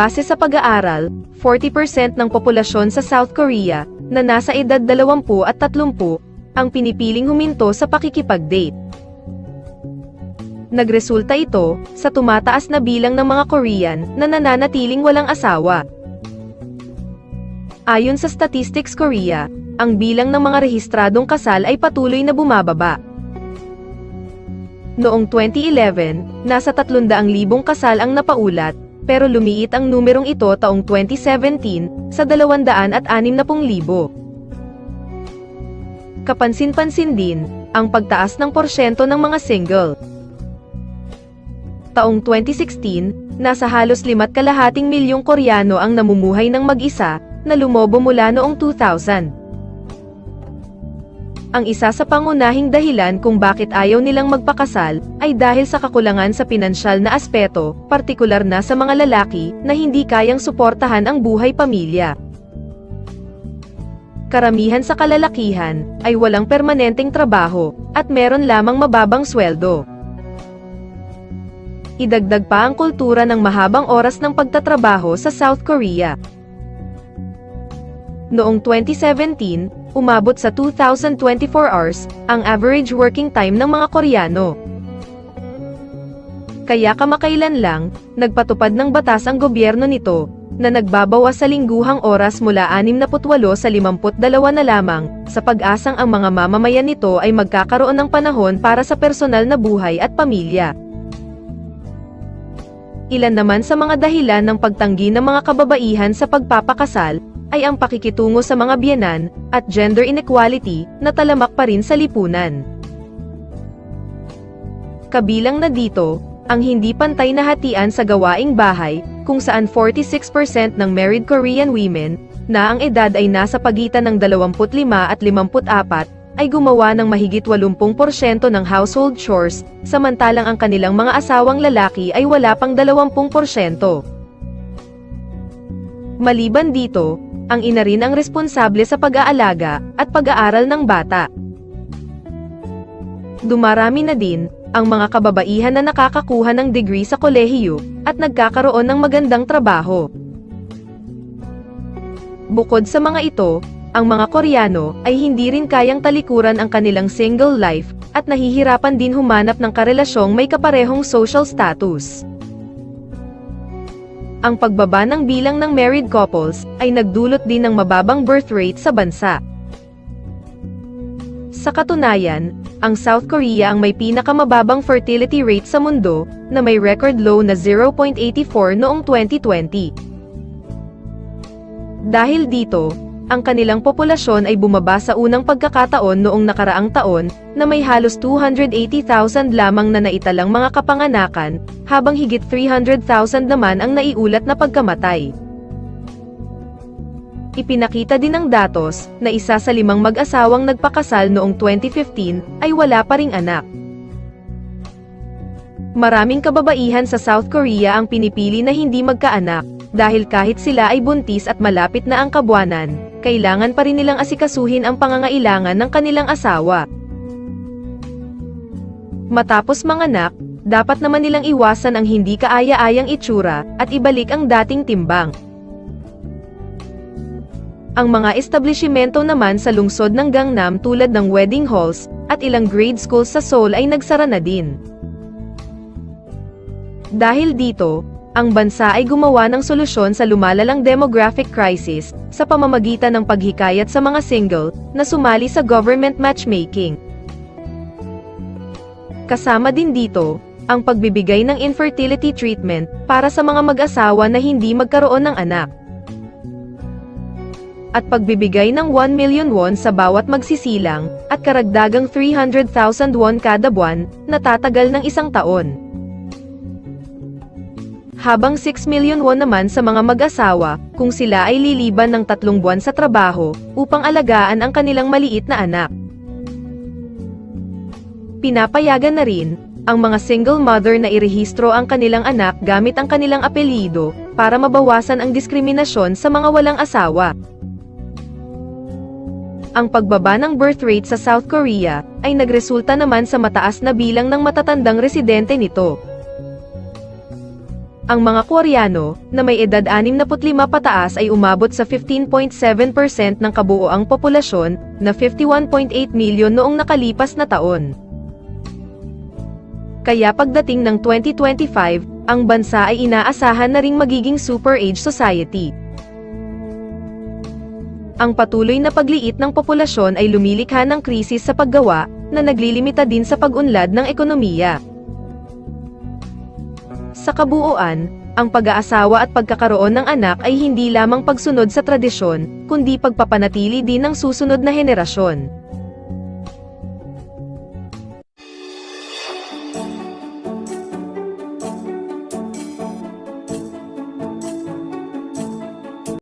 Base sa pag-aaral, 40% ng populasyon sa South Korea, na nasa edad 20 at 30, ang pinipiling huminto sa pakikipag-date. Nagresulta ito sa tumataas na bilang ng mga Korean na nananatiling walang asawa. Ayon sa Statistics Korea, ang bilang ng mga rehistradong kasal ay patuloy na bumababa. Noong 2011, nasa 300,000 kasal ang napaulat, pero lumiit ang numerong ito taong 2017 sa 260,000. Kapansin-pansin din, ang pagtaas ng porsyento ng mga single. Taong 2016, nasa halos limat kalahating milyong Koreano ang namumuhay ng mag-isa, na lumobo mula noong 2000. Ang isa sa pangunahing dahilan kung bakit ayaw nilang magpakasal, ay dahil sa kakulangan sa pinansyal na aspeto, partikular na sa mga lalaki, na hindi kayang suportahan ang buhay pamilya. Karamihan sa kalalakihan, ay walang permanenteng trabaho, at meron lamang mababang sweldo. Idagdag pa ang kultura ng mahabang oras ng pagtatrabaho sa South Korea. Noong 2017, umabot sa 2,024 hours, ang average working time ng mga Koreano. Kaya kamakailan lang, nagpatupad ng batas ang gobyerno nito, na nagbabawas sa lingguhang oras mula 68 sa 52 na lamang, sa pag-asang ang mga mamamayan nito ay magkakaroon ng panahon para sa personal na buhay at pamilya. Ilan naman sa mga dahilan ng pagtanggi ng mga kababaihan sa pagpapakasal, ay ang pakikitungo sa mga biyenan, at gender inequality, na talamak pa rin sa lipunan. Kabilang na dito, ang hindi pantay na hatian sa gawaing bahay, kung saan 46% ng married Korean women, na ang edad ay nasa pagitan ng 25 at 54, ay gumawa ng mahigit 80% ng household chores, samantalang ang kanilang mga asawang lalaki ay wala pang 20%. Maliban dito, ang ina rin ang responsable sa pag-aalaga at pag-aaral ng bata. Dumarami na din ang mga kababaihan na nakakakuha ng degree sa kolehiyo at nagkakaroon ng magandang trabaho. Bukod sa mga ito, ang mga Koreano ay hindi rin kayang talikuran ang kanilang single life at nahihirapan din humanap ng karelasyong may kaparehong social status. Ang pagbaba ng bilang ng married couples ay nagdulot din ng mababang birth rate sa bansa. Sa katunayan, ang South Korea ang may pinakamababang fertility rate sa mundo, na may record low na 0.84 noong 2020. Dahil dito, ang kanilang populasyon ay bumaba sa unang pagkakataon noong nakaraang taon, na may halos 280,000 lamang na naitalang mga kapanganakan, habang higit 300,000 naman ang naiulat na pagkamatay. Ipinakita din ng datos, na isa sa limang mag-asawang nagpakasal noong 2015, ay wala pa ring anak. Maraming kababaihan sa South Korea ang pinipili na hindi magkaanak, dahil kahit sila ay buntis at malapit na ang kabuanan, kailangan pa rin nilang asikasuhin ang pangangailangan ng kanilang asawa. Matapos manganak, dapat naman nilang iwasan ang hindi kaaya-ayang itsura, at ibalik ang dating timbang. Ang mga establishmento naman sa lungsod ng Gangnam tulad ng wedding halls, at ilang grade schools sa Seoul ay nagsara na din. Dahil dito, ang bansa ay gumawa ng solusyon sa lumalalang demographic crisis, sa pamamagitan ng paghikayat sa mga single, na sumali sa government matchmaking. Kasama din dito, ang pagbibigay ng infertility treatment, para sa mga mag-asawa na hindi magkaroon ng anak. At pagbibigay ng 1 million won sa bawat magsisilang, at karagdagang 300,000 won kada buwan, na tatagal ng isang taon habang 6 million won naman sa mga mag-asawa, kung sila ay liliban ng tatlong buwan sa trabaho, upang alagaan ang kanilang maliit na anak. Pinapayagan na rin, ang mga single mother na irehistro ang kanilang anak gamit ang kanilang apelyido, para mabawasan ang diskriminasyon sa mga walang asawa. Ang pagbaba ng birth rate sa South Korea, ay nagresulta naman sa mataas na bilang ng matatandang residente nito. Ang mga Koreano, na may edad 65 pataas ay umabot sa 15.7% ng kabuoang populasyon, na 51.8 milyon noong nakalipas na taon. Kaya pagdating ng 2025, ang bansa ay inaasahan na ring magiging super age society. Ang patuloy na pagliit ng populasyon ay lumilikha ng krisis sa paggawa, na naglilimita din sa pag-unlad ng ekonomiya. Sa kabuuan, ang pag-aasawa at pagkakaroon ng anak ay hindi lamang pagsunod sa tradisyon, kundi pagpapanatili din ng susunod na henerasyon.